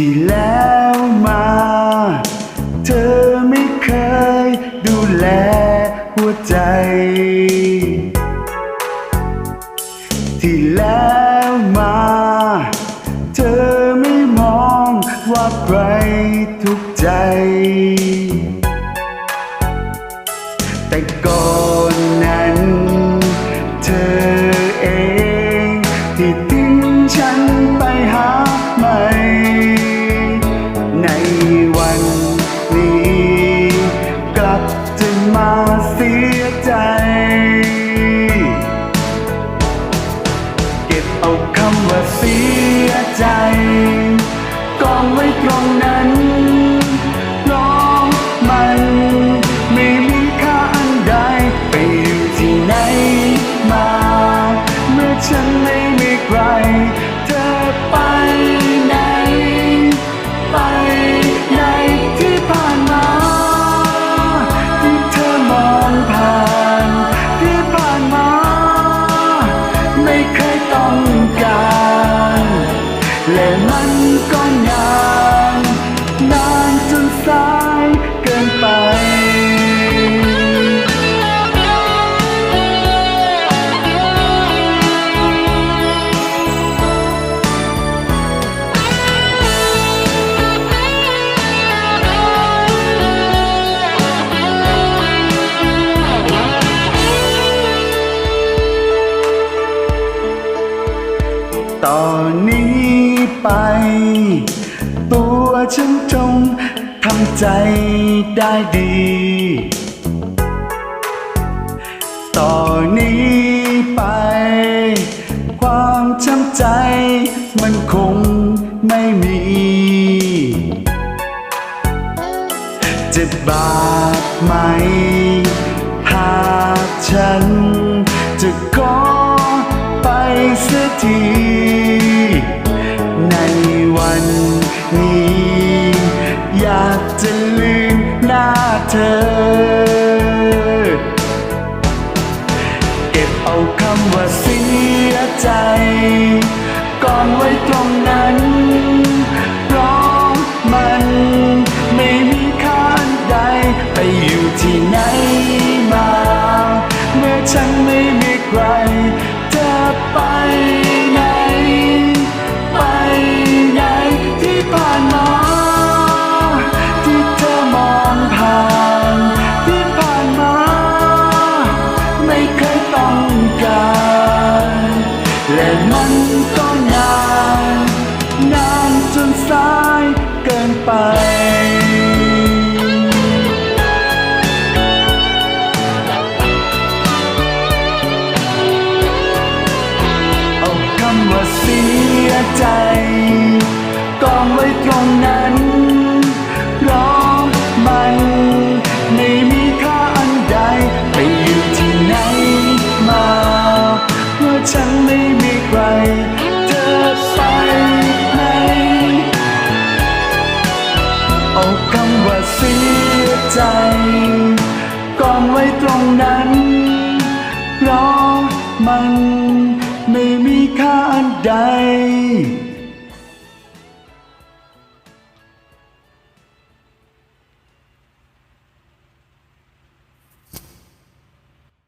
ที่แล้วมา เธอไม่เคยดูแลหัวใจ ที่แล้วมา เธอไม่มองว่าใครทุกใจ แต่ก่อนนั้น วันนี้ กลับจะมาเสียใจ เก็บเอาคำว่าเสียใจกองไว้ตรงนั้นเพราะมันไม่มีค่าอันใดไปอยู่ที่ไหนมา เมื่อฉันไม่มีใคร ตัวฉันจงทำใจได้ดี ต่อนนี้ไป ความช้ำใจมันคงไม่มีจะบาดไหม หากฉันจะขอไปเสียที วันนี้ อยากจะลืมหน้าเธอ เก็บเอาคำว่าเสียใจ ก่อนไว้ตรงนั้น ก็นาน นานจนสายเกินไป